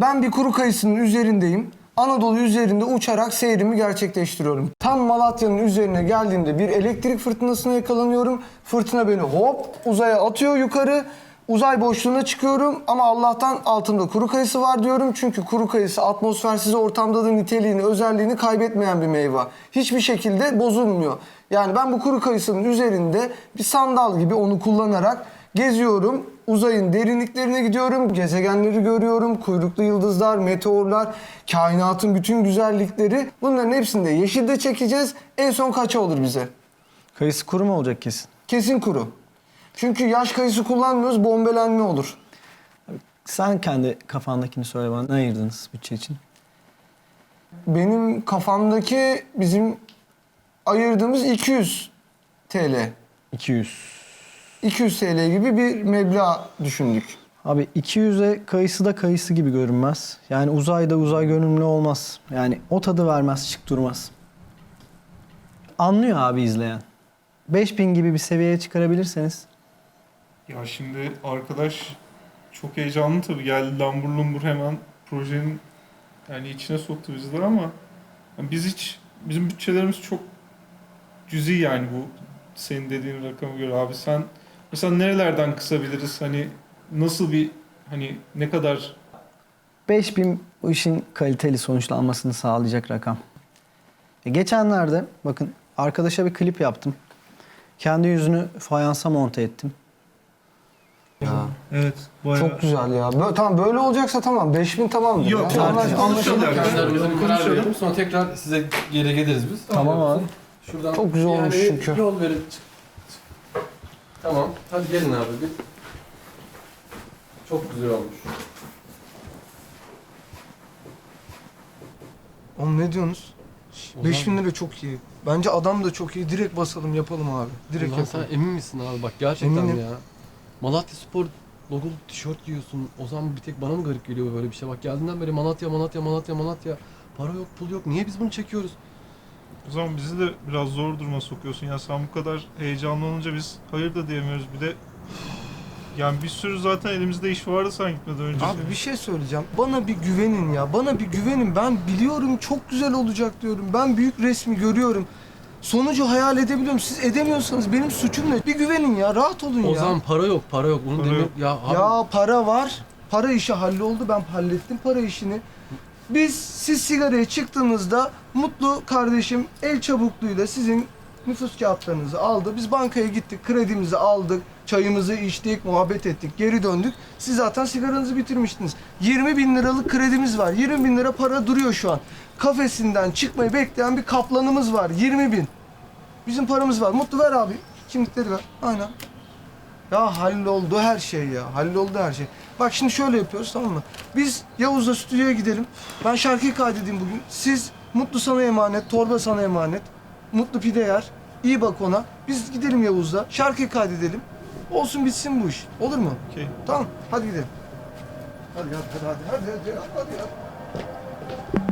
Ben bir kuru kayısının üzerindeyim. Anadolu üzerinde uçarak seyrimi gerçekleştiriyorum. Tam Malatya'nın üzerine geldiğimde bir elektrik fırtınasına yakalanıyorum. Fırtına beni hop uzaya atıyor yukarı. Uzay boşluğuna çıkıyorum ama Allah'tan altımda kuru kayısı var diyorum. Çünkü kuru kayısı atmosfersiz ortamda da niteliğini, özelliğini kaybetmeyen bir meyve. Hiçbir şekilde bozulmuyor. Yani ben bu kuru kayısının üzerinde bir sandal gibi onu kullanarak geziyorum. Uzayın derinliklerine gidiyorum. Gezegenleri görüyorum. Kuyruklu yıldızlar, meteorlar, kainatın bütün güzellikleri. Bunların hepsini de yeşilde çekeceğiz. En son kaça olur bize? Kayısı kuru mu olacak kesin? Kesin kuru. Çünkü yaş kayısı kullanmıyoruz, bombelenme olur. Sen kendi kafandakini söyle bana. Ne ayırdınız bütçe için? Benim kafamdaki bizim ayırdığımız 200 TL. 200. 200 TL gibi bir meblağ düşündük. Abi 200'e kayısı da kayısı gibi görünmez. Yani uzayda uzay görünümlü olmaz. Yani o tadı vermez, şık durmaz. Anlıyor abi izleyen. 5000 gibi bir seviyeye çıkarabilirseniz Ya şimdi arkadaş çok heyecanlı tabii geldi lambur lumbur hemen projenin yani içine soktu bizler ama yani biz hiç bizim bütçelerimiz çok cüzi yani bu senin dediğin rakama göre abi sen mesela nerelerden kısabiliriz hani nasıl bir hani ne kadar 5000 bu işin kaliteli sonuçlanmasını sağlayacak rakam. E geçenlerde bakın arkadaşa bir klip yaptım. Kendi yüzünü fayansa monte ettim. Ya evet çok güzel ya. Bö- tamam böyle olacaksa tamam. 5000 tamamdır Yok, ya. tamam. Konuşalım. anlaşıldı. Bir karar Konuşalım. verelim. Sonra tekrar size geri geliriz biz. Tamam abi. Şuradan Çok güzel olmuş çünkü. Yol verin. Tamam. Hadi gelin abi. Bir. Çok güzel olmuş. Oğlum ne diyorsunuz? Ozan- 5000 lira çok iyi. Bence adam da çok iyi. Direkt basalım yapalım abi. Direkt Ozan sen yapalım. emin misin abi? Bak gerçekten Eminim. ya. Malatya Spor logolu tişört giyiyorsun. O zaman bir tek bana mı garip geliyor böyle bir şey? Bak geldiğinden beri Malatya, Malatya, Malatya, Malatya. Para yok, pul yok. Niye biz bunu çekiyoruz? O zaman bizi de biraz zor duruma sokuyorsun ya sen bu kadar heyecanlı olunca biz hayır da diyemiyoruz bir de yani bir sürü zaten elimizde iş vardı sen gitmeden önce. Abi bir şey söyleyeceğim. Bana bir güvenin ya. Bana bir güvenin. Ben biliyorum çok güzel olacak diyorum. Ben büyük resmi görüyorum. Sonucu hayal edebiliyorum. Siz edemiyorsanız benim suçum ne? Bir güvenin ya. Rahat olun ya. O zaman para yok, para yok. Bunu Para dinle. yok. Ya abi. Ya para var. Para işi halloldu. Ben hallettim para işini. Biz siz sigaraya çıktığınızda Mutlu kardeşim el çabukluğuyla sizin nüfus kağıtlarınızı aldı. Biz bankaya gittik, kredimizi aldık, çayımızı içtik, muhabbet ettik, geri döndük. Siz zaten sigaranızı bitirmiştiniz. 20 bin liralık kredimiz var. 20 bin lira para duruyor şu an. Kafesinden çıkmayı bekleyen bir kaplanımız var. 20 bin. Bizim paramız var. Mutlu ver abi. Kimlikleri ver. Aynen. Ya halloldu her şey ya. Halloldu her şey. Bak şimdi şöyle yapıyoruz tamam mı? Biz Yavuz'la stüdyoya gidelim. Ben şarkıyı kaydedeyim bugün. Siz Mutlu sana emanet, Torba sana emanet. Mutlu pide yer. İyi bak ona. Biz gidelim Yavuz'la. Şarkıyı kaydedelim. Olsun bitsin bu iş. Olur mu? Okey. Tamam. Hadi gidelim. Hadi hadi hadi hadi hadi hadi hadi. hadi.